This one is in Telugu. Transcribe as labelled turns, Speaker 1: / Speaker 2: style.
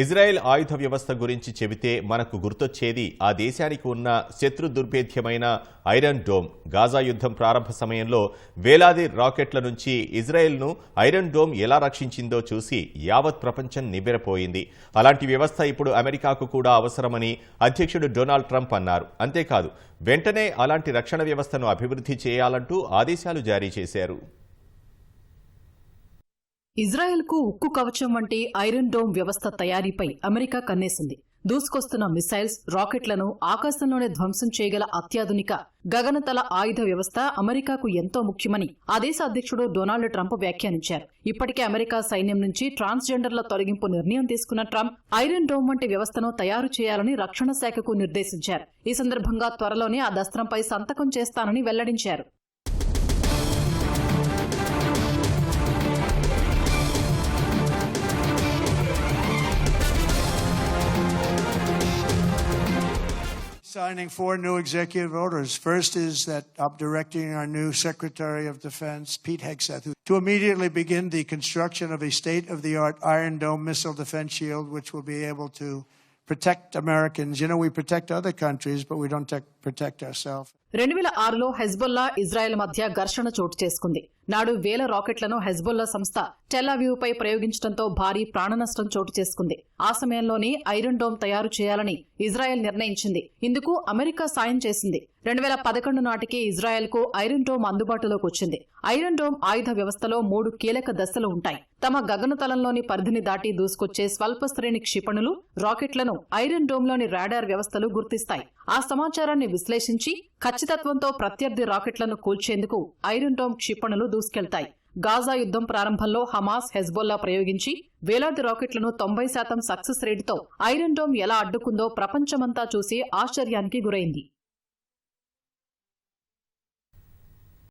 Speaker 1: ఇజ్రాయెల్ ఆయుధ వ్యవస్థ గురించి చెబితే మనకు గుర్తొచ్చేది ఆ దేశానికి ఉన్న శత్రు దుర్భేద్యమైన ఐరన్ డోమ్. గాజా యుద్ధం ప్రారంభ సమయంలో వేలాది రాకెట్ల నుంచి ఇజ్రాయెల్ను ఐరన్ డోమ్ ఎలా రక్షించిందో చూసి యావత్ ప్రపంచం నివ్వెరపోయింది. అలాంటి వ్యవస్థ ఇప్పుడు అమెరికాకు కూడా అవసరమని అధ్యక్షుడు డొనాల్డ్ ట్రంప్ అన్నారు. అంతేకాదు వెంటనే అలాంటి రక్షణ వ్యవస్థను అభివృద్ధి చేయాలంటూ ఆదేశాలు జారీ చేశారు.
Speaker 2: ఇజ్రాయెల్కు ఉక్కు కవచం వంటి ఐరన్ డోమ్ వ్యవస్థ తయారీపై అమెరికా కన్నేసింది. దూసుకొస్తున్న మిసైల్స్ రాకెట్లను ఆకాశంలోనే ధ్వంసం చేయగల అత్యాధునిక గగనతల ఆయుధ వ్యవస్థ అమెరికాకు ఎంతో ముఖ్యమని ఆ దేశ అధ్యక్షుడు డొనాల్డ్ ట్రంప్ వ్యాఖ్యానించారు. ఇప్పటికే అమెరికా సైన్యం నుంచి ట్రాన్స్జెండర్ల తొలగింపు నిర్ణయం తీసుకున్న ట్రంప్ ఐరన్ డోమ్ వంటి వ్యవస్థను తయారు చేయాలని రక్షణ శాఖకు నిర్దేశించారు. ఈ సందర్భంగా త్వరలోనే ఆ దస్త్రంపై సంతకం చేస్తానని వెల్లడించారు.
Speaker 3: Signing four new executive orders. First is that I'm directing our new Secretary of Defense, Pete Hegseth, to immediately begin the construction of a state of the art Iron Dome missile defense shield, which will be able to protect Americans. You know, we protect other countries, but we don't tec- protect ourselves.
Speaker 2: రెండు వేల ఆరులో హెజ్బొల్లా ఇజ్రాయెల్ మధ్య ఘర్షణ చోటు చేసుకుంది. నాడు వేల రాకెట్లను హెజ్బొల్లా సంస్థ టెల్లావ్యూపై పై ప్రయోగించడంతో భారీ ప్రాణనష్టం చోటు చేసుకుంది. ఆ సమయంలోనే ఐరన్ డోమ్ తయారు చేయాలని ఇజ్రాయెల్ నిర్ణయించింది. ఇందుకు అమెరికా సాయం చేసింది. రెండు వేల పదకొండు నాటికి ఇజ్రాయెల్కు ఐరన్ డోమ్ అందుబాటులోకి వచ్చింది. ఐరన్ డోమ్ ఆయుధ వ్యవస్థలో మూడు కీలక దశలు ఉంటాయి. తమ గగనతలంలోని పరిధిని దాటి దూసుకొచ్చే స్వల్ప శ్రేణి క్షిపణులు రాకెట్లను ఐరన్ డోమ్లోని రాడార్ వ్యవస్థలు గుర్తిస్తాయి. ఆ సమాచారాన్ని విశ్లేషించి ఖచ్చితత్వంతో ప్రత్యర్థి రాకెట్లను కూల్చేందుకు ఐరన్ డోమ్ క్షిపణులు దూసుకెళ్తాయి. గాజా యుద్ధం ప్రారంభంలో హమాస్ హెజ్బొల్లా ప్రయోగించి వేలాది రాకెట్లను తొంభై శాతం సక్సెస్ రేటుతో ఐరన్ డోమ్ ఎలా అడ్డుకుందో ప్రపంచమంతా చూసి ఆశ్చర్యానికి గురైంది.